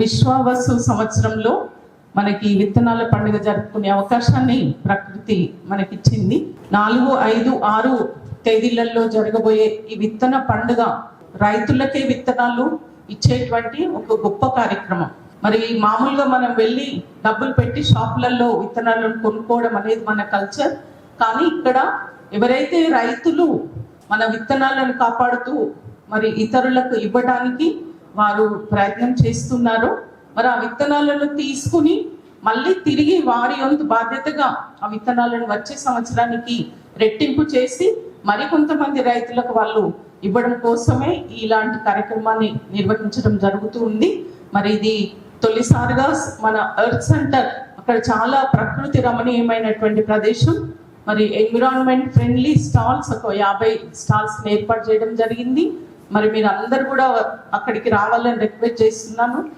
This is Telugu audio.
విశ్వావసు సంవత్సరంలో మనకి విత్తనాల పండుగ జరుపుకునే అవకాశాన్ని ప్రకృతి మనకిచ్చింది. నాలుగు ఐదు ఆరు తేదీలలో జరగబోయే ఈ విత్తన పండుగ రైతులకే విత్తనాలు ఇచ్చేటువంటి ఒక గొప్ప కార్యక్రమం. మరి మామూలుగా మనం వెళ్ళి డబ్బులు పెట్టి షాపులలో విత్తనాలను కొనుక్కోవడం అనేది మన కల్చర్. కానీ ఇక్కడ ఎవరైతే రైతులు మన విత్తనాలను కాపాడుతూ మరి ఇతరులకు ఇవ్వడానికి వారు ప్రయత్నం చేస్తున్నారు. మరి ఆ విత్తనాలను తీసుకుని మళ్ళీ తిరిగి వారి వంతు బాధ్యతగా ఆ విత్తనాలను వచ్చే సంవత్సరానికి రెట్టింపు చేసి మరికొంతమంది రైతులకు వాళ్ళు ఇవ్వడం కోసమే ఇలాంటి కార్యక్రమాన్ని నిర్వహించడం జరుగుతూ ఉంది. మరి ఇది తొలిసారిగా మన ఎర్త్ సెంటర్ అక్కడ చాలా ప్రకృతి రమణీయమైనటువంటి ప్రదేశం. మరి ఎన్విరాన్మెంట్ ఫ్రెండ్లీ స్టాల్స్ ఒక యాభై స్టాల్స్ ఏర్పాటు చేయడం జరిగింది. మరి మీరు అందరు కూడా అక్కడికి రావాలని రిక్వెస్ట్ చేస్తున్నాను.